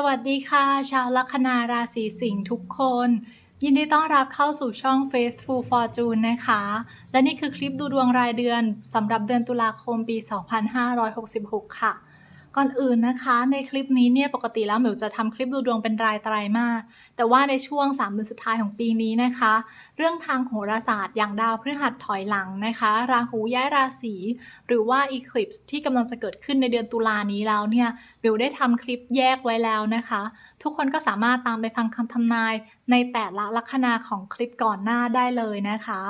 สวัสดีค่ะ ชาวลัคนาราศีสิงห์ทุกคน ยินดีต้อนรับเข้าสู่ช่อง Faithful Fortune นะคะ และนี่คือคลิปดูดวงรายเดือนสำหรับเดือนตุลาคมปี 2566 ค่ะ ก่อนอื่นนะคะในคลิปนี้เนี่ยปกติแล้วหมิวจะทำคลิปดูดวงเป็นรายไตรามาสแต่ว่าในช่วง3เดือนสุดท้ายของปีนี้นะคะ เรื่องทางโหราศาสตร์อย่างดาวพฤหัสถอยหลังนะคะ ราหูย้ายราศีหรือว่า Eclipse ที่กำลังจะเกิดขึ้นในเดือนตุลานี้แล้วเนี่ยบิวได้ทำคลิปแยกไว้แล้วนะคะ ทุกคนก็สามารถตามไปฟังคำทำนาย ในแต่ละลัคนาของคลิปก่อนหน้าได้เลยนะคะ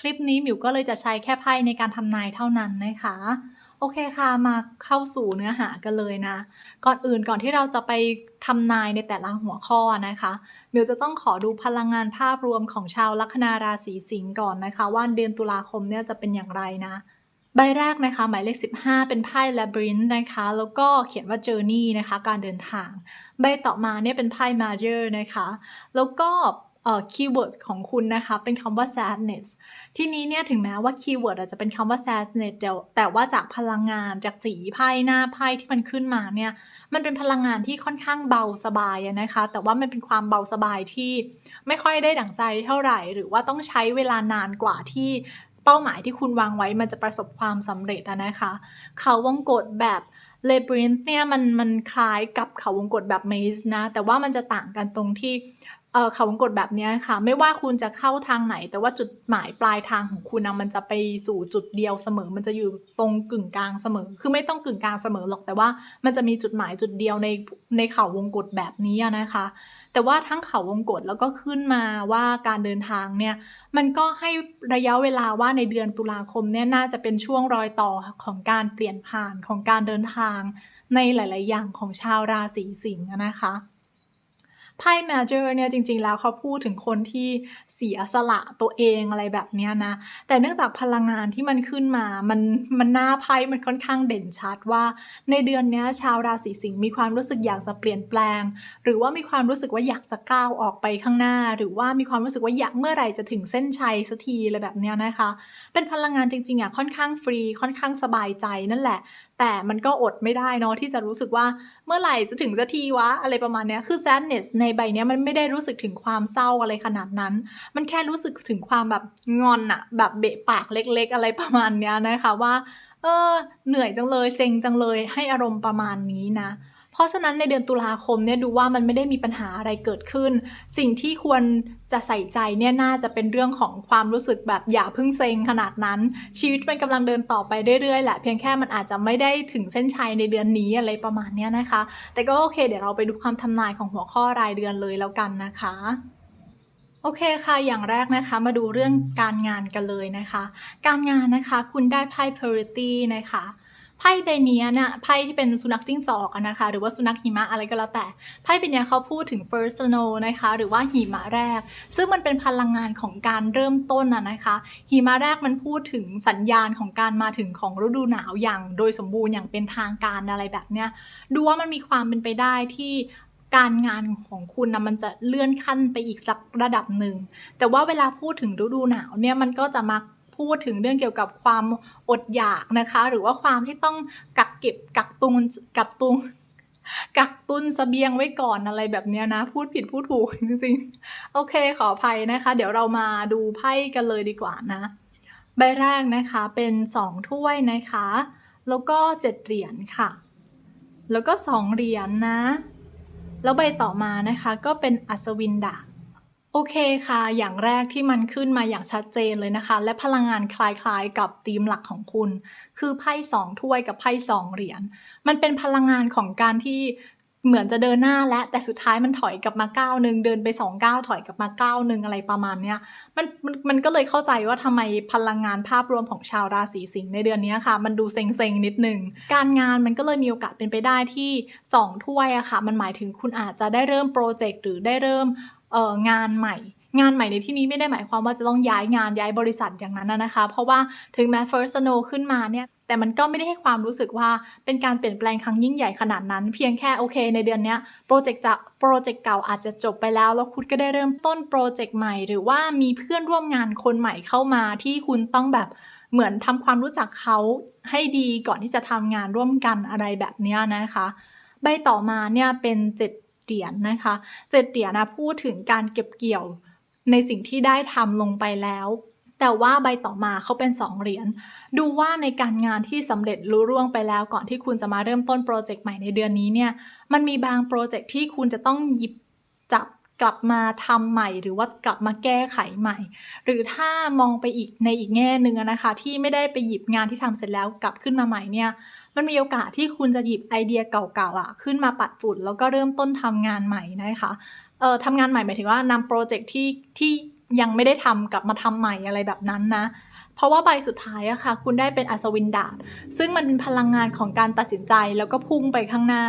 คลิปนี้หมิวก็เลยจะใช้แค่ไพ่ในการทำนายเท่านั้นนะคะ โอเคค่ะ มาเข้าสู่เนื้อหากันเลยนะ ก่อนอื่นก่อนที่เราจะไปทำนายในแต่ละหัวข้อนะคะเดี๋ยวจะต้องขอดูพลังงานภาพรวมของชาวลัคนาราศีสิงห์ก่อนนะคะว่าเดือนตุลาคมเนี่ยจะเป็นอย่างไรนะ ใบแรกนะคะหมายเลข 15 เป็นไพ่ Labyrinth นะคะ แล้วก็เขียนว่า Journey นะคะ การเดินทาง ใบต่อมาเนี่ยเป็นไพ่ Major นะคะ แล้วก็ คีย์เวิร์ดของคุณนะคะ เป็นคำว่า sadness ที่นี้เนี่ยถึงแม้ว่าคีย์เวิร์ดอาจจะเป็นคำว่า sadness แต่ว่าจากพลังงานจากสีไพ่หน้าไพ่ที่มันขึ้นมาเนี่ยมันเป็นพลังงานที่ค่อนข้างเบาสบายนะคะ แต่ว่ามันเป็นความเบาสบายที่ไม่ค่อยได้ดั่งใจเท่าไหร่ หรือว่าต้องใช้เวลานานกว่าที่เป้าหมายที่คุณวางไว้มันจะประสบความสำเร็จนะคะ เขาวงกฏแบบเลบรินเนี่ยมันมันคล้ายกับเขาวงกฏแบบเมสนะ แต่ว่ามันจะต่างกันตรงที่ เออเขาวงกฏแบบนี้ค่ะ ไม่ว่าคุณจะเข้าทางไหน แต่ว่าจุดหมายปลายทางของคุณนะมันจะไปสู่จุดเดียวเสมอ มันจะอยู่ตรงกึ่งกลางเสมอ คือไม่ต้องกึ่งกลางเสมอหรอกแต่ว่ามันจะมีจุดหมายจุดเดียวในในเขาวงกฏแบบนี้นะคะ แต่ว่าทั้งเขาวงกฏแล้วก็ขึ้นมาว่าการเดินทางเนี่ยมันก็ให้ระยะเวลาว่าในเดือนตุลาคมเนี่ยน่าจะเป็นช่วงรอยต่อของการเปลี่ยนผ่านของการเดินทาง ในหลาย ๆ อย่างของชาวราศีสิงห์นะคะ ไพ่แมเจอร์เนี่ยจริง ๆ แล้วเขาพูดถึงคนที่เสียสละตัวเองอะไรแบบเนี้ยนะ แต่เนื่องจากพลังงานที่มันขึ้นมา มันมันหน้าไพ่มันค่อนข้างเด่นชัดว่า ในเดือนเนี้ยชาวราศีสิงห์มีความรู้สึกอยากจะเปลี่ยนแปลง หรือว่ามีความรู้สึกว่าอยากจะก้าวออกไปข้างหน้า หรือว่ามีความรู้สึกว่าอยากเมื่อไหร่จะถึงเส้นชัยสักทีอะไรแบบเนี้ยนะคะ เป็นพลังงานจริงๆอะค่อนข้างฟรีค่อนข้างสบายใจนั่นแหละ แต่มันก็อดไม่ได้เนาะที่จะรู้สึกว่าเมื่อไหร่จะถึงสักทีวะอะไรประมาณเนี้ยคือ sadness ในใบเนี้ยมันไม่ได้รู้สึกถึงความเศร้าอะไรขนาดนั้น มันแค่รู้สึกถึงความแบบงอนอะแบบเบะปากเล็กๆ อะไรประมาณเนี้ยนะคะว่าเออเหนื่อยจังเลยเซ็งจังเลยให้อารมณ์ประมาณนี้นะ เพราะฉะนั้นในเดือนตุลาคมเนี่ยดูว่ามันไม่ได้มีปัญหาอะไรเกิดขึ้น สิ่งที่ควรจะใส่ใจเนี่ยน่าจะเป็นเรื่องของความรู้สึกแบบอย่าพิ่งเซ็งขนาดนั้น ชีวิตมันกำลังเดินต่อไปเรื่อยๆแหละเพียงแค่มันอาจจะไม่ได้ถึงเส้นชัยในเดือนนี้อะไรประมาณเนี้ยนะคะ แต่ก็โอเค เดี๋ยวเราไปดูความทำนายของหัวข้อรายเดือนเลยแล้วกันนะคะโอเคค่ะ อย่างแรกนะคะมาดูเรื่องการงานกันเลยนะคะ การงานนะคะคุณได้ไพ่ Purity นะคะ ไพ่ใบนี้เนี่ยไพ่ที่เป็นสุนัขจิ้งจอกนะคะ หรือว่าสุนัขหิมะอะไรก็แล้วแต่ไพ่ใบเนี้ยเขาพูดถึง first snow นะคะ หรือว่าหิมะแรก ซึ่งมันเป็นพลังงานของการเริ่มต้นอะนะคะหิมะแรกมันพูดถึงสัญญาณของการมาถึงของฤดูหนาวอย่าง โดยสมบูรณ์อย่างเป็นทางการอะไรแบบเนี้ยดูว่ามันมีความเป็นไปได้ที่การงานของคุณนะมันจะเลื่อนขั้นไปอีกสักระดับหนึ่ง แต่ว่าเวลาพูดถึงฤดูหนาวเนี่ยมันก็จะมา พูดถึงเรื่องเกี่ยวกับความอดอยากนะคะ หรือว่าความที่ต้องกักเก็บกักตุนกักตุนกักตุนเสบียงไว้ก่อนอะไรแบบนี้นะ พูดผิดพูดถูกจริงๆ โอเคขออภัยนะคะ เดี๋ยวเรามาดูไพ่กันเลยดีกว่านะ ใบแรกนะคะเป็นสองถ้วยนะคะ แล้วก็เจ็ดเหรียญค่ะ แล้วก็สองเหรียญนะ แล้วใบต่อมานะคะก็เป็นอัศวินดาบ โอเคค่ะ อย่างแรกที่มันขึ้นมาอย่างชัดเจนเลยนะคะ และพลังงานคล้ายๆกับธีมหลักของคุณ คือไพ่สองถ้วยกับไพ่สองเหรียญ มันเป็นพลังงานของการที่เหมือนจะเดินหน้าและแต่สุดท้ายมันถอยกลับมาก้าวหนึ่งเดินไปสองก้าวถอยกลับมาก้าวหนึ่งอะไรประมาณเนี้ยมันมันมันก็เลยเข้าใจว่าทำไมพลังงานภาพรวมของชาวราศีสิงห์ในเดือนนี้ค่ะ มันดูเซ็งๆนิดนึงการงานมันก็เลยมีโอกาสเป็นไปได้ที่สองถ้วยอะค่ะ มันหมายถึงคุณอาจจะได้เริ่มโปรเจกต์หรือได้เริ่ม งานใหม่ งานใหม่ในที่นี้ไม่ได้หมายความว่าจะต้องย้ายงานย้ายบริษัทอย่างนั้นนะคะ เพราะว่าถึงแม้ First Snow ขึ้นมาเนี่ยแต่มันก็ไม่ได้ให้ความรู้สึกว่าเป็นการเปลี่ยนแปลงครั้งยิ่งใหญ่ขนาดนั้น เพียงแค่โอเค ในเดือนนี้โปรเจกต์จะโปรเจกต์เก่าอาจจะจบไปแล้ว แล้วคุณก็ได้เริ่มต้นโปรเจกต์ใหม่ หรือว่ามีเพื่อนร่วมงานคนใหม่เข้ามาที่คุณต้องแบบเหมือนทำความรู้จักเขาให้ดีก่อนที่จะทำงานร่วมกันอะไรแบบนี้นะคะ ใบต่อมาเนี่ยเป็นเจ็ด เหรียญนะคะเจ็ดเหรียญนะพูดถึงการเก็บเกี่ยวในสิ่งที่ได้ทำลงไปแล้ว แต่ว่าใบต่อมาเขาเป็น 2 เหรียญดูว่าในการงานที่สำเร็จลุล่วงไปแล้วก่อนที่คุณจะมาเริ่มต้นโปรเจกต์ใหม่ในเดือนนี้เนี่ยมันมีบางโปรเจกต์ที่คุณจะต้องหยิบจับกลับมาทำใหม่หรือว่ากลับมาแก้ไขใหม่ หรือถ้ามองไปอีกในอีกแง่หนึ่งนะคะ ที่ไม่ได้ไปหยิบงานที่ทำเสร็จแล้วกลับขึ้นมาใหม่เนี่ย มันมีโอกาสที่คุณจะหยิบไอเดียเก่าๆอะขึ้นมาปัดฝุ่น แล้วก็เริ่มต้นทำงานใหม่นะคะเอ่อทำงานใหม่หมายถึงว่านำโปรเจกต์ที่ที่ยังไม่ได้ทำกลับมาทำใหม่อะไรแบบนั้นนะเพราะว่าใบสุดท้ายอะค่ะ คุณได้เป็นอัศวินดาบซึ่งมันเป็นพลังงานของการตัดสินใจแล้วก็พุ่งไปข้างหน้า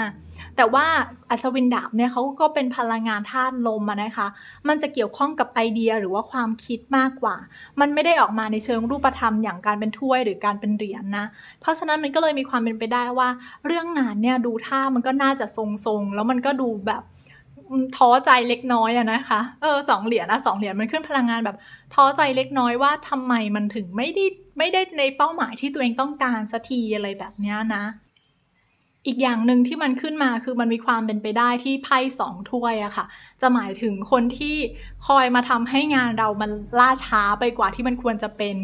แต่ว่าอัศวินดาบเนี่ยเขาก็เป็นพลังงานธาตุลมนะคะ มันจะเกี่ยวข้องกับไอเดียหรือว่าความคิดมากกว่า มันไม่ได้ออกมาในเชิงรูปธรรมอย่างการเป็นถ้วยหรือการเป็นเหรียญนะ เพราะฉะนั้นมันก็เลยมีความเป็นไปได้ว่า เรื่องงานเนี่ยดูท่ามันก็น่าจะทรงๆแล้วมันก็ดูแบบท้อใจเล็กน้อยอะนะคะ เออสองเหรียญอะสองเหรียญมันขึ้นพลังงานแบบท้อใจเล็กน้อยว่าทำไมมันถึงไม่ได้ไม่ได้ในเป้าหมายที่ตัวเองต้องการสักทีอะไรแบบเนี้ยนะ อีกอย่างหนึ่งที่มันขึ้นมาคือมันมีความเป็นไปได้ที่ไพ่สองถ้วยอะค่ะ จะหมายถึงคนที่คอยมาทำให้งานเรามันล่าช้าไปกว่าที่มันควรจะเป็น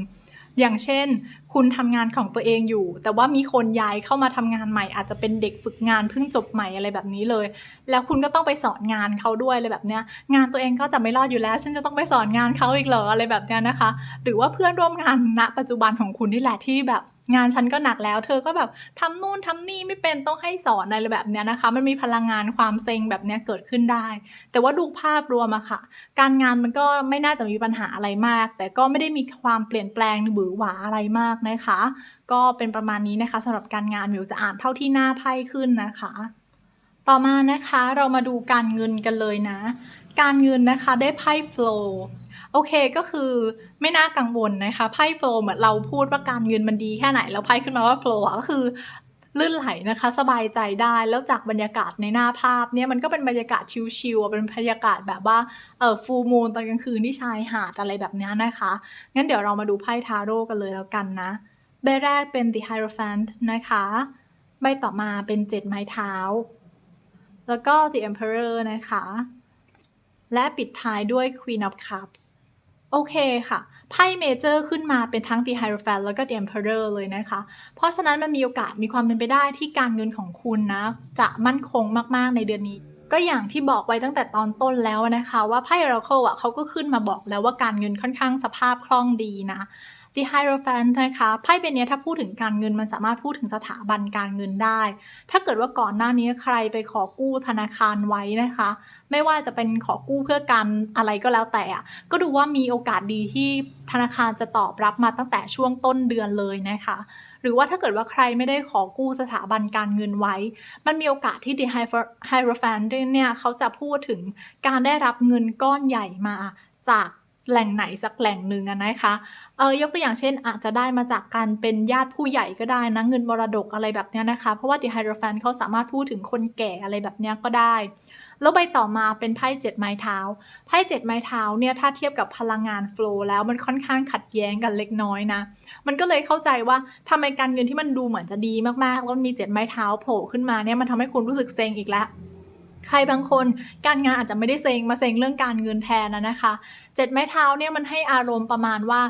อย่างเช่น คุณทำงานของตัวเองอยู่ แต่ว่ามีคนย้ายเข้ามาทำงานใหม่ อาจจะเป็นเด็กฝึกงานเพิ่งจบใหม่อะไรแบบนี้เลย แล้วคุณก็ต้องไปสอนงานเขาด้วยอะไรแบบเนี้ย งานตัวเองก็จะไม่รอดอยู่แล้ว ฉันจะต้องไปสอนงานเขาอีกเหรออะไรแบบเนี้ยนะคะ หรือว่าเพื่อนร่วมงานณปัจจุบันของคุณนี่แหละที่แบบ งานฉันก็หนักแล้ว เธอก็แบบทำนู่นทำนี่ไม่เป็นต้องให้สอนอะไรแบบเนี้ยนะคะ มันมีพลังงานความเซ็งแบบเนี้ยเกิดขึ้นได้ แต่ว่าดูภาพรวมอะค่ะ การงานมันก็ไม่น่าจะมีปัญหาอะไรมาก แต่ก็ไม่ได้มีความเปลี่ยนแปลงหรือหวาอะไรมากนะคะ ก็เป็นประมาณนี้นะคะสำหรับการงานมิวจะอ่านเท่าที่หน้าไพ่ขึ้นนะคะ ต่อมานะคะเรามาดูการเงินกันเลยนะ การเงินนะคะได้ไพ่ flow โอเคก็คือ ไม่น่ากังวลนะคะไพ่ flow เหมือนเราพูดว่าการเงินมันดีแค่ไหน แล้วไพ่ขึ้นมาว่า flow อะก็คือลื่นไหลนะคะสบายใจได้แล้วจากบรรยากาศในหน้าภาพเนี่ยมันก็เป็นบรรยากาศชิลๆเป็นบรรยากาศแบบว่าเออฟูมูนตอนกลางคืนที่ชายหาดอะไรแบบนี้นะคะ งั้นเดี๋ยวเรามาดูไพ่ทาโร่กันเลยแล้วกันนะใบแรกเป็น the hierophant นะคะใบต่อมาเป็นเจ็ดไม้เท้า แล้วก็ the emperor นะคะ และปิดท้ายด้วย queen of cups โอเคค่ะไพ่เมเจอร์ขึ้นมาเป็นทั้ง the hierophant แล้วก็ the emperor เลยนะคะ เพราะฉะนั้นมันมีโอกาสมีความเป็นไปได้ที่การเงินของคุณนะ จะมั่นคงมากๆในเดือนนี้ ก็อย่างที่บอกไว้ตั้งแต่ตอนต้นแล้วนะคะ ว่าไพ่ oracle อะเขาก็ขึ้นมาบอกแล้วว่าการเงินค่อนข้างสภาพคล่องดีนะ The Hierophant นะคะไพ่เป็นเนี้ยถ้าพูดถึงการเงินมันสามารถพูดถึงสถาบันการเงินได้ ถ้าเกิดว่าก่อนหน้านี้ใครไปขอกู้ธนาคารไว้นะคะ ไม่ว่าจะเป็นขอกู้เพื่อการอะไรก็แล้วแต่อะก็ดูว่ามีโอกาสดีที่ธนาคารจะตอบรับมาตั้งแต่ช่วงต้นเดือนเลยนะคะ หรือว่าถ้าเกิดว่าใครไม่ได้ขอกู้สถาบันการเงินไว้ มันมีโอกาสที่ The Hierophant เนี่ยเขาจะพูดถึงการได้รับเงินก้อนใหญ่มาจาก แหล่งไหนสักแหล่งหนึ่งนะคะเออยกตัวอย่างเช่นอาจจะได้มาจากการเป็นญาติผู้ใหญ่ก็ได้นะเงินมรดกอะไรแบบเนี้ยนะคะ เพราะว่า The Hierophant เขาสามารถพูดถึงคนแก่อะไรแบบเนี้ยก็ได้ แล้วใบต่อมาเป็นไพ่เจ็ดไม้เท้าไพ่เจ็ดไม้เท้าเนี่ยถ้าเทียบกับพลังงานโฟล์แล้วมันค่อนข้างขัดแย้งกันเล็กน้อยนะ มันก็เลยเข้าใจว่าทำไมการเงินที่มันดูเหมือนจะดีมากๆแล้วมันมีเจ็ดไม้เท้าโผล่ขึ้นมาเนี่ยมันทำให้คุณรู้สึกเซ็งอีกแล้ว ใครบางคนการงานอาจจะไม่ได้เซ็งมาเซ็งเรื่องการเงินแทนนะนะคะเจ็ดไม้เท้าเนี่ยมันให้อารมณ์ประมาณว่า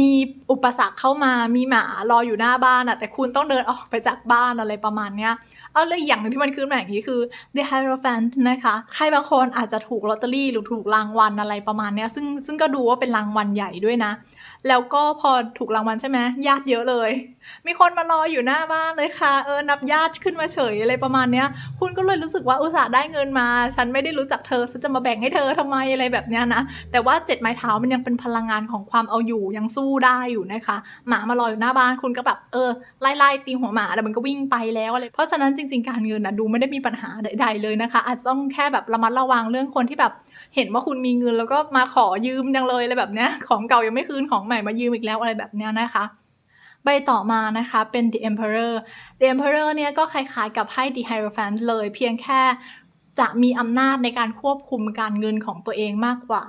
มีอุปสรรคเข้ามา มีหมารออยู่หน้าบ้านอะแต่คุณต้องเดินออกไปจากบ้านอะไรประมาณเนี้ย เอาเลยอย่างหนึ่งที่มันขึ้นมาอย่างนี้คือ The Hierophant นะคะ ใครบางคนอาจจะถูกลอตเตอรี่หรือถูกรางวัลอะไรประมาณเนี้ย ซึ่งซึ่งก็ดูว่าเป็นรางวัลใหญ่ด้วยนะ แล้วก็พอถูกรางวัลใช่ไหมญาติเยอะเลย มีคนมารออยู่หน้าบ้านเลยค่ะ เออ นับญาติขึ้นมาเฉยอะไรประมาณเนี้ย คุณก็เลยรู้สึกว่าอุตส่าห์ได้เงินมา ฉันไม่ได้รู้จักเธอ ฉันจะมาแบ่งให้เธอทำไมอะไรแบบเนี้ยนะ แต่ว่าเจ็ดไม้เท้ามันยังเป็นพลังงานของความเอาอยู่ยังสู้ได้อยู่นะคะ หมามารออยู่หน้าบ้านคุณก็แบบเออไล่ไล่ตีหัวหมาแต่มันก็วิ่งไปแล้วอะไร เพราะฉะนั้นจริง ๆ การเงินนะดูไม่ได้มีปัญหาใดๆเลยนะคะ อาจจะต้องแค่แบบระมัดระวังเรื่องคนที่แบบ เห็นว่าคุณมีเงินแล้วก็มาขอยืมจังเลยอะไรแบบเนี้ยของเก่ายังไม่คืนของใหม่มายืมอีกแล้วอะไรแบบเนี้ยนะคะ ใบต่อมานะคะเป็น The Emperor The Emperor เนี่ยก็คล้ายๆกับไพ่ The Hierophant เลยเพียงแค่จะมีอำนาจในการควบคุมการเงินของตัวเองมากกว่า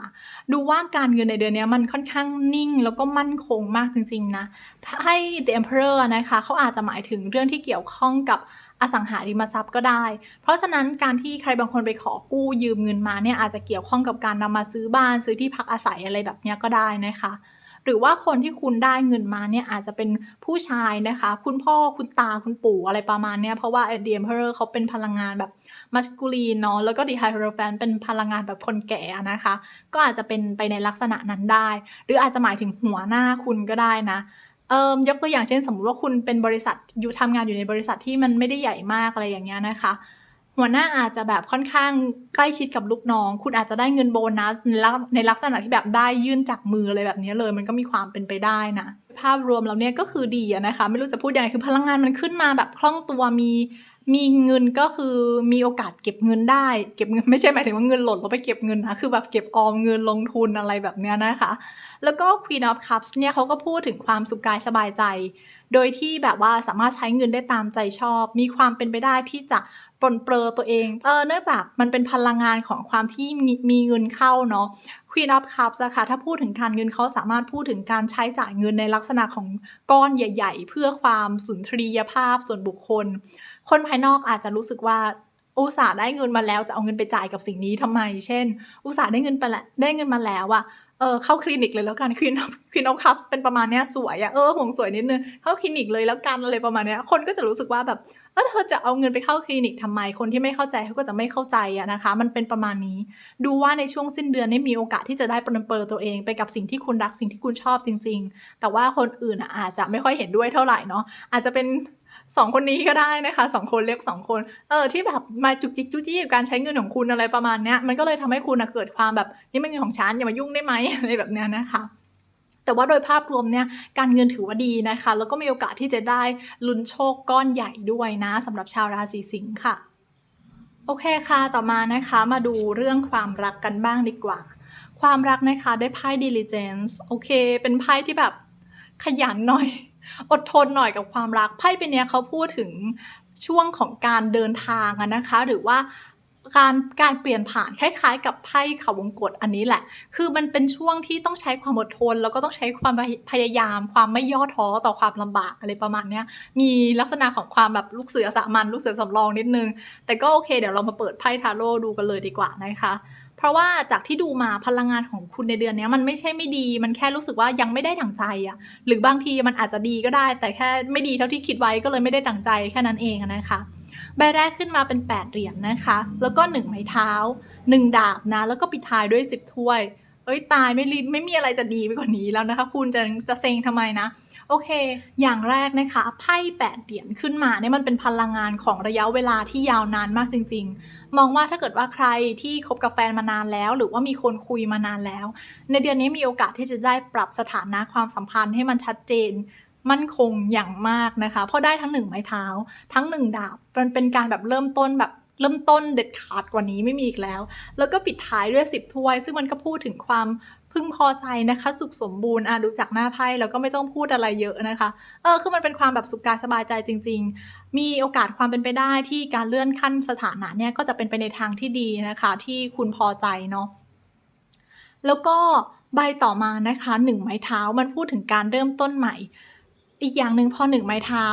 ดูว่าการเงินในเดือนนี้มันค่อนข้างนิ่งแล้วก็มั่นคงมากจริงๆนะ ให้ The Emperor นะคะเขาอาจจะหมายถึงเรื่องที่เกี่ยวข้องกับอสังหาริมทรัพย์ก็ได้ เพราะฉะนั้นการที่ใครบางคนไปขอกู้ยืมเงินมาเนี่ยอาจจะเกี่ยวข้องกับการนำมาซื้อบ้านซื้อที่พักอาศัยอะไรแบบนี้ก็ได้นะคะ หรือว่าคนที่คุณได้เงินมาเนี่ยอาจจะเป็นผู้ชายนะคะ คุณพ่อคุณตาคุณปู่อะไรประมาณเนี้ยเพราะว่า The Emperor เขาเป็นพลังงานแบบมัสคูลีนเนาะแล้วก็ The Hierophant เป็นพลังงานแบบคนแก่นะคะ ก็อาจจะเป็นไปในลักษณะนั้นได้ หรืออาจจะหมายถึงหัวหน้าคุณก็ได้นะเอ่อยกตัวอย่างเช่นสมมุติว่าคุณเป็นบริษัทอยู่ทำงานอยู่ในบริษัทที่มันไม่ได้ใหญ่มากอะไรอย่างเงี้ยนะคะ หัวหน้าอาจจะแบบค่อนข้างใกล้ชิดกับลูกน้อง คุณอาจจะได้เงินโบนัสในลักษณะที่แบบได้ยื่นจากมืออะไรแบบนี้เลย มันก็มีความเป็นไปได้นะ ภาพรวมแล้วเนี่ยก็คือดีนะคะ ไม่รู้จะพูดยังไงคือพลังงานมันขึ้นมาแบบคล่องตัวมีมีเงินก็คือมีโอกาสเก็บเงินได้ เก็บเงินไม่ใช่หมายถึงว่าเงินหล่นแล้วไปเก็บเงินนะคือแบบเก็บออมเงินลงทุนอะไรแบบเนี้ยนะคะ แล้วก็ Queen of Cups เนี่ยเขาก็พูดถึงความสุขกายสบายใจ โดยที่แบบว่าสามารถใช้เงินได้ตามใจชอบ มีความเป็นไปได้ที่จะ ปนเปลือตัวเอง เออเนื่องจากมันเป็นพลังงานของความที่มีมีเงินเข้าเนาะ Queen of Cups อะค่ะถ้าพูดถึงการเงินเขาสามารถพูดถึงการใช้จ่ายเงินในลักษณะของก้อนใหญ่ ๆ เพื่อความสุนทรียภาพส่วนบุคคล คนภายนอกอาจจะรู้สึกว่า อุตส่าห์ได้เงินมาแล้วจะเอาเงินไปจ่ายกับสิ่งนี้ทำไม เช่น อุตส่าห์ได้เงินไปแล้วได้เงินมาแล้วอะเออเข้าคลินิกเลยแล้วกัน Queen of Queen of Cups เป็นประมาณเนี้ยสวยอะเออห่วงสวยนิดนึงเข้าคลินิกเลยแล้วกันอะไรประมาณเนี้ยคนก็จะรู้สึกว่าแบบเออเธอจะเอาเงินไปเข้าคลินิกทำไมคนที่ไม่เข้าใจเขาก็จะไม่เข้าใจอะนะคะ มันเป็นประมาณนี้ ดูว่าในช่วงสิ้นเดือนนี่มีโอกาสที่จะได้ปรนเปรอตัวเองไปกับสิ่งที่คุณรักสิ่งที่คุณชอบจริง ๆ แต่ว่าคนอื่นอะอาจจะไม่ค่อยเห็นด้วยเท่าไหร่เนาะอาจจะเป็น สองคนนี้ก็ได้นะคะสองคนเรียกสองคน เออที่แบบมาจุกจิกจุกจี้กับการใช้เงินของคุณอะไรประมาณเนี้ยมันก็เลยทำให้คุณอะเกิดความแบบนี่เป็นเงินของฉันอย่ามายุ่งได้ไหมอะไรแบบเนี้ยนะคะแต่ว่าโดยภาพรวมเนี่ยการเงินถือว่าดีนะคะ แล้วก็มีโอกาสที่จะได้ลุ้นโชคก้อนใหญ่ด้วยนะสำหรับชาวราศีสิงค์ค่ะ โอเคค่ะต่อมานะคะมาดูเรื่องความรักกันบ้างดีกว่า ความรักนะคะได้ไพ่ diligence โอเค เป็นไพ่ที่แบบขยันหน่อย อดทนหน่อยกับความรักไพ่เป็นเนี้ยเขาพูดถึงช่วงของการเดินทางนะคะ หรือว่าการการเปลี่ยนผ่านคล้ายๆ กับไพ่เขาวงกตอันนี้แหละ คือมันเป็นช่วงที่ต้องใช้ความอดทน แล้วก็ต้องใช้ความพยายาม ความไม่ย่อท้อต่อความลำบากอะไรประมาณเนี้ย มีลักษณะของความแบบลูกเสือสามัญลูกเสือสำรองนิดนึง แต่ก็โอเค เดี๋ยวเรามาเปิดไพ่ทาโร่ดูกันเลยดีกว่านะคะ เพราะว่าจากที่ดูมาพลังงานของคุณในเดือนนี้มันไม่ใช่ไม่ดี มันแค่รู้สึกว่ายังไม่ได้ดั่งใจอะหรือบางทีมันอาจจะดีก็ได้ แต่แค่ไม่ดีเท่าที่คิดไว้ก็เลยไม่ได้ดั่งใจแค่นั้นเองนะคะใบแรกขึ้นมาเป็น 8 เหรียญนนะคะ แล้วก็ 1 ไม้เท้า 1 ดาบนะ แล้วก็ปิดท้ายด้วย 10 ถ้วย เอ้ยตายไม่รีไม่มีอะไรจะดีไปกว่านี้แล้วนะคะ คุณจะจะเซ็งทำไมนะ โอเค อย่างแรกนะคะ ไพ่แปดเหรียญขึ้นมาเนี่ยมันเป็นพลังงานของระยะเวลาที่ยาวนานมากจริง ๆ มองว่าถ้าเกิดว่าใครที่คบกับแฟนมานานแล้ว หรือว่ามีคนคุยมานานแล้ว ในเดือนนี้มีโอกาสที่จะได้ปรับสถานะความสัมพันธ์ให้มันชัดเจนมั่นคงอย่างมากนะคะ เพราะได้ทั้งหนึ่งไม้เท้า ทั้งหนึ่งดาบมันเป็นการแบบเริ่มต้นแบบ เริ่มต้นเด็ดขาดกว่านี้ไม่มีอีกแล้ว แล้วก็ปิดท้ายด้วยสิบถ้วย ซึ่งมันก็พูดถึงความพึงพอใจนะคะ สุขสมบูรณ์อะดูจากหน้าไพ่แล้วก็ไม่ต้องพูดอะไรเยอะนะคะ เออคือมันเป็นความแบบสุขกายสบายใจจริง ๆ มีโอกาสความเป็นไปได้ที่การเลื่อนขั้นสถานะเนี่ยก็จะเป็นไปในทางที่ดีนะคะ ที่คุณพอใจเนาะแล้วก็ใบต่อมานะคะหนึ่งไม้เท้ามันพูดถึงการเริ่มต้นใหม่ อีกอย่างหนึ่งพอหนึ่งไม้เท้า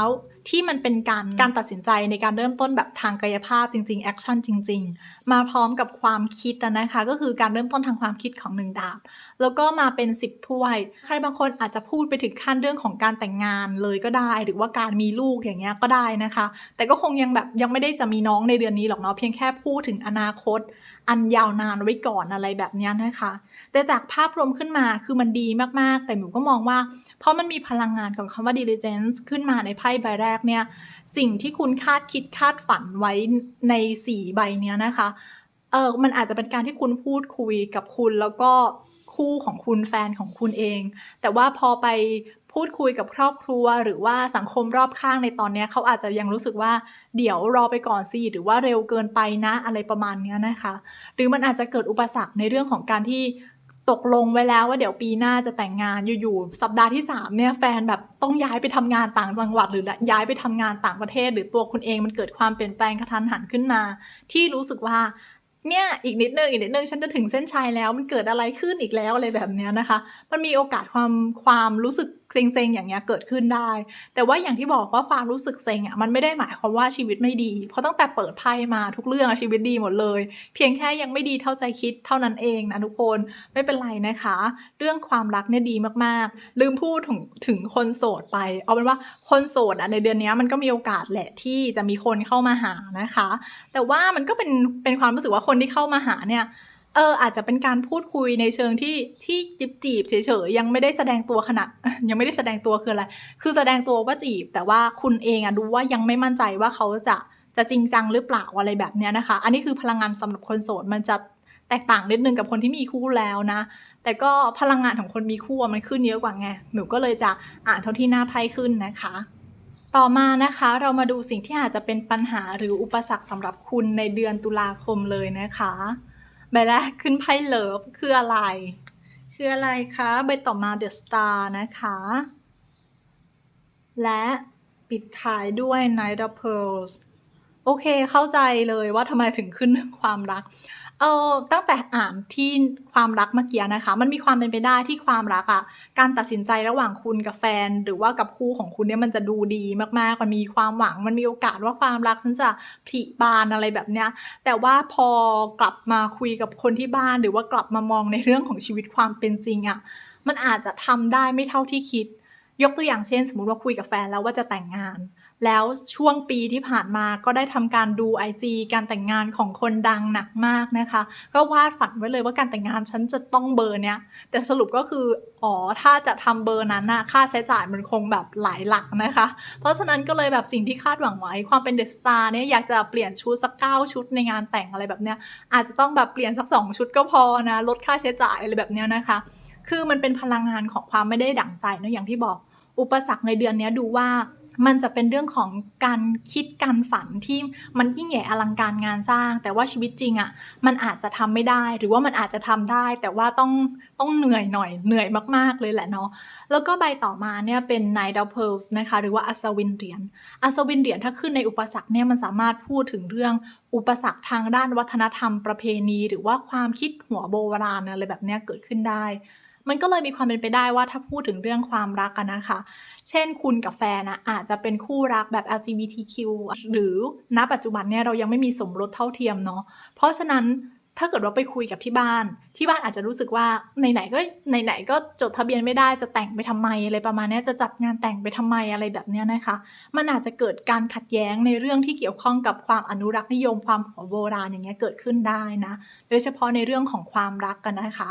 ที่มันเป็นการการตัดสินใจในการเริ่มต้นแบบทางกายภาพจริงๆแอคชั่นจริง ๆ มาพร้อมกับความคิดนะคะ ก็คือการเริ่มต้นทางความคิดของหนึ่งดาบ แล้วก็มาเป็น 10 ถ้วย ใครบางคนอาจจะพูดไปถึงขั้นเรื่องของการแต่งงานเลยก็ได้ หรือว่าการมีลูกอย่างเงี้ยก็ได้นะคะ แต่ก็คงยังแบบยังไม่ได้จะมีน้องในเดือนนี้หรอกเนาะเพียงแค่พูดถึงอนาคตอันยาวนานไว้ก่อนอะไรแบบนี้นะคะ แต่จากภาพรวมขึ้นมาคือมันดีมากๆ แต่หนูก็มองว่า เพราะมันมีพลังงานของคำว่า diligence ขึ้นมาในไพ่ใบแรกเนี่ย สิ่งที่คุณคาดคิดคาดฝันไว้ในสี่ใบเนี้ยนะคะ เออมันอาจจะเป็นการที่คุณพูดคุยกับคุณแล้วก็คู่ของคุณแฟนของคุณเอง แต่ว่าพอไป พูดคุยกับครอบครัว หรือว่าสังคมรอบข้างในตอนนี้เขาอาจจะยังรู้สึกว่าเดี๋ยวรอไปก่อนสิหรือว่าเร็วเกินไปนะอะไรประมาณนี้นะคะ หรือมันอาจจะเกิดอุปสรรคในเรื่องของการที่ตกลงไว้แล้วว่าเดี๋ยวปีหน้าจะแต่งงานอยู่ๆสัปดาห์ที่สามเนี่ยแฟนแบบต้องย้ายไปทำงานต่างจังหวัด หรือย้ายไปทำงานต่างประเทศ หรือตัวคุณเองมันเกิดความเปลี่ยนแปลงกระทันหันขึ้นมา ที่รู้สึกว่าเนี่ยอีกนิดนึงอีกนิดนึงฉันจะถึงเส้นชัยแล้วมันเกิดอะไรขึ้นอีกแล้วอะไรแบบนี้นะคะ มันมีโอกาสความความรู้สึก เซ็งๆอย่างเงี้ยเกิดขึ้นได้ แต่ว่าอย่างที่บอกว่าความรู้สึกเซ็งอะมันไม่ได้หมายความว่าชีวิตไม่ดี เพราะตั้งแต่เปิดไพ่มาทุกเรื่องชีวิตดีหมดเลย เพียงแค่ยังไม่ดีเท่าใจคิดเท่านั้นเองนะทุกคนไม่เป็นไรนะคะ เรื่องความรักเนี่ยดีมากๆ ลืมพูดถึงถึงคนโสดไป เอาเป็นว่าคนโสดอะในเดือนนี้มันก็มีโอกาสแหละที่จะมีคนเข้ามาหานะคะ แต่ว่ามันก็เป็นเป็นความรู้สึกว่าคนที่เข้ามาหาเนี่ย เอออาจจะเป็นการพูดคุยในเชิงที่ที่จีบจีบเฉยๆยังไม่ได้แสดงตัวขนาดยังไม่ได้แสดงตัวคืออะไรคือแสดงตัวว่าจีบ แต่ว่าคุณเองอะดูว่ายังไม่มั่นใจว่าเขาจะจะจริงจังหรือเปล่าอะไรแบบเนี้ยนะคะ อันนี้คือพลังงานสำหรับคนโสดมันจะแตกต่างนิดนึงกับคนที่มีคู่แล้วนะ แต่ก็พลังงานของคนมีคู่มันขึ้นเยอะกว่าไงหนูก็เลยจะอ่านเท่าที่หน้าไพ่ขึ้นนะคะ ต่อมานะคะเรามาดูสิ่งที่อาจจะเป็นปัญหาหรืออุปสรรคสำหรับคุณในเดือนตุลาคมเลยนะคะ ใบแรกขึ้นไพ่เลิฟคืออะไร คืออะไรคะใบต่อมาเดอะสตาร์นะคะ และปิดท้ายด้วย Knight of Pearls โอเคเข้าใจเลยว่าทำไมถึงขึ้นเรื่องความรัก เออตั้งแต่อ่านที่ความรักเมื่อกี้นะคะ มันมีความเป็นไปได้ที่ความรักอะ่ะ การตัดสินใจระหว่างคุณกับแฟน หรือว่ากับคู่ของคุณเนี่ยมันจะดูดีมากๆ มันมีความหวัง มันมีโอกาสว่าความรักฉันจะผลิบานอะไรแบบเนี้ย แต่ว่าพอกลับมาคุยกับคนที่บ้าน หรือว่ากลับมามองในเรื่องของชีวิตความเป็นจริงอะ่ะ มันอาจจะทำได้ไม่เท่าที่คิด ยกตัวอย่างเช่น สมมติว่าคุยกับแฟนแล้วว่าจะแต่งงาน แล้วช่วงปีที่ผ่านมาก็ได้ทำการดู IG การแต่งงานของคนดังหนักมากนะคะ ก็วาดฝันไว้เลยว่าการแต่งงานฉันจะต้องเบอร์เนี้ย แต่สรุปก็คืออ๋อถ้าจะทำเบอร์นั้นน่ะค่าใช้จ่ายมันคงแบบหลายหลักนะคะ เพราะฉะนั้นก็เลยแบบสิ่งที่คาดหวังไว้ความเป็นเดอะสตาร์เนี่ยอยากจะเปลี่ยนชุดสักเก้าชุดในงานแต่งอะไรแบบเนี้ยอาจจะต้องแบบเปลี่ยนสักสองชุดก็พอนะลดค่าใช้จ่ายอะไรแบบเนี้ยนะคะ คือมันเป็นพลังงานของความไม่ได้ดั่งใจเนอะอย่างที่บอกอุปสรรคในเดือนนี้ดูว่า มันจะเป็นเรื่องของการคิดการฝันที่มันยิ่งใหญ่อลังการงานสร้าง แต่ว่าชีวิตจริงอะ่ะมันอาจจะทำไม่ได้ หรือว่ามันอาจจะทำได้ แต่ว่าต้องต้องเหนื่อยหน่อยเหนื่อยมากๆเลยแหละเนาะแล้วก็ใบต่อมาเนี่ยเป็น Nine of Pearls นะคะหรือว่าอัศวินเหรียญอัศวินเหรียญถ้าขึ้นในอุปสรรคเนี่ยมันสามารถพูดถึงเรื่องอุปสรรคทางด้านวัฒนธรรมประเพณี หรือว่าความคิดหัวโบราณอะไรแบบเนี้ยเกิดขึ้นได้ มันก็เลยมีความเป็นไปได้ว่าถ้าพูดถึงเรื่องความรักกันนะคะ เช่นคุณกับแฟนนะอาจจะเป็นคู่รักแบบ LGBTQ หรือณปัจจุบันเนี่ยเรายังไม่มีสมรสเท่าเทียมเนาะเพราะฉะนั้นถ้าเกิดว่าไปคุยกับที่บ้าน ที่บ้านอาจจะรู้สึกว่าไหนๆก็ไหนๆก็จดทะเบียนไม่ได้จะแต่งไปทำไมอะไรประมาณนี้จะจัดงานแต่งไปทำไมอะไรแบบนี้นะคะ มันอาจจะเกิดการขัดแย้งในเรื่องที่เกี่ยวข้องกับความอนุรักษ์นิยมความหัวโบราณอย่างเงี้ยเกิดขึ้นได้นะ โดยเฉพาะในเรื่องของความรักกันนะคะ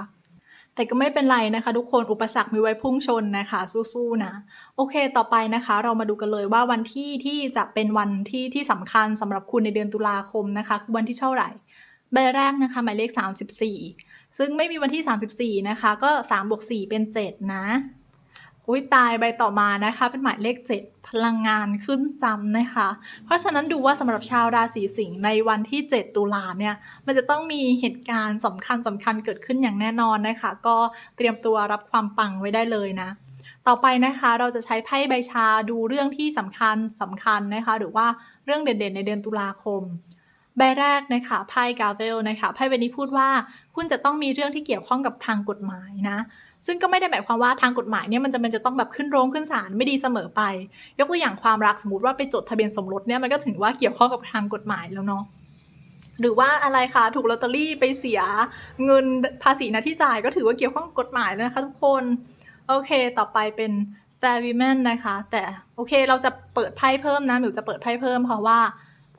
แต่ก็ไม่เป็นไรนะคะทุกคนอุปสรรคมีไว้พุ่งชนนะคะ สู้ๆนะ โอเคต่อไปนะคะ เรามาดูกันเลยว่าวันที่ที่จะเป็นวันที่ที่สำคัญสำหรับคุณในเดือนตุลาคมนะคะ คือวันที่เท่าไหร่ ใบแรกนะคะ หมายเลข 34 ซึ่งไม่มีวันที่ 34 นะคะ ก็ 3 บวก 4 เป็น 7 นะ อุ้ยตายใบต่อมานะคะ เป็นหมายเลข 7 พลังงานขึ้นซ้ำนะคะ เพราะฉะนั้นดูว่าสำหรับชาวราศีสิงห์ในวันที่ 7 ตุลาเนี่ย มันจะต้องมีเหตุการณ์สำคัญสำคัญเกิดขึ้นอย่างแน่นอนนะคะ ก็เตรียมตัวรับความปังไว้ได้เลยนะ ต่อไปนะคะเราจะใช้ไพ่ใบชาดูเรื่องที่สำคัญสำคัญนะคะ หรือว่าเรื่องเด่นๆ ในเดือนตุลาคมใบแรกนะคะไพ่กาเวลนะคะไพ่ใบนี้พูดว่าคุณจะต้องมีเรื่องที่เกี่ยวข้องกับทางกฎหมายนะ ซึ่งก็ไม่ได้หมายความว่าทางกฎหมายเนี่ยมันจะเป็นจะต้องแบบขึ้นโรงขึ้นศาลไม่ดีเสมอไป ยกตัวอย่างความรักสมมติว่าไปจดทะเบียนสมรสเนี่ยมันก็ถือว่าเกี่ยวข้องกับทางกฎหมายแล้วเนาะหรือว่าอะไรคะถูกลอตเตอรี่ไปเสียเงินภาษีน้าที่จ่ายก็ถือว่าเกี่ยวข้องกับกฎหมายแล้วนะคะทุกคน โอเคต่อไปเป็น fair women นะคะ แต่โอเคเราจะเปิดไพ่เพิ่มนะหมิวจะเปิดไพ่เพิ่มเพราะว่า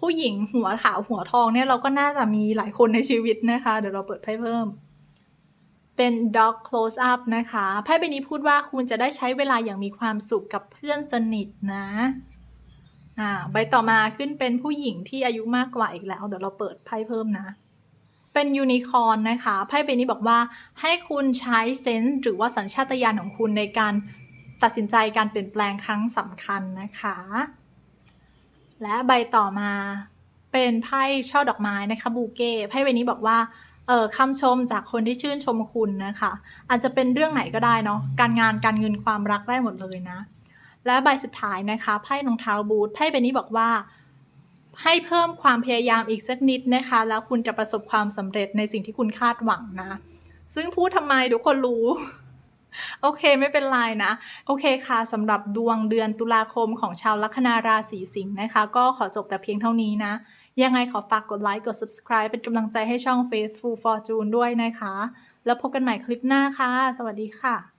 ผู้หญิงหัวขาวหัวทองเนี่ยเราก็น่าจะมีหลายคนในชีวิตนะคะ เดี๋ยวเราเปิดไพ่เพิ่ม เป็น dog close up นะคะไพ่ใบนี้พูดว่าคุณจะได้ใช้เวลาอย่างมีความสุขกับเพื่อนสนิทนะอ่าใบต่อมาขึ้นเป็นผู้หญิงที่อายุมากกว่าอีกแล้ว เดี๋ยวเราเปิดไพ่เพิ่มนะ เป็นยูนิคอร์นนะคะไพ่ใบนี้บอกว่าให้คุณใช้เซนส์หรือว่าสัญชาตญาณของคุณในการตัดสินใจการเปลี่ยนแปลงครั้งสำคัญนะคะ และใบต่อมาเป็นไพ่ช่อดอกไม้นะคะบูเก้ไพ่ใบนี้บอกว่า เอ่อคำชมจากคนที่ชื่นชมคุณนะคะ อาจจะเป็นเรื่องไหนก็ได้เนาะการงานการเงินความรักได้หมดเลยนะ และใบสุดท้ายนะคะไพ่รองเท้าบูทไพ่ใบนี้บอกว่า ให้เพิ่มความพยายามอีกสักนิดนะคะ แล้วคุณจะประสบความสำเร็จในสิ่งที่คุณคาดหวังนะ ซึ่งพูดทำไมทุกคนรู้โอเคไม่เป็นไรนะ โอเคค่ะสำหรับดวงเดือนตุลาคมของชาวลัคนาราศีสิงห์นะคะ ก็ขอจบแต่เพียงเท่านี้นะ ยังไงขอฝากกดไลค์กด subscribe เป็นกำลังใจให้ช่อง Faithful Fortune ด้วยนะคะ แล้วพบกันใหม่คลิปหน้าค่ะ สวัสดีค่ะ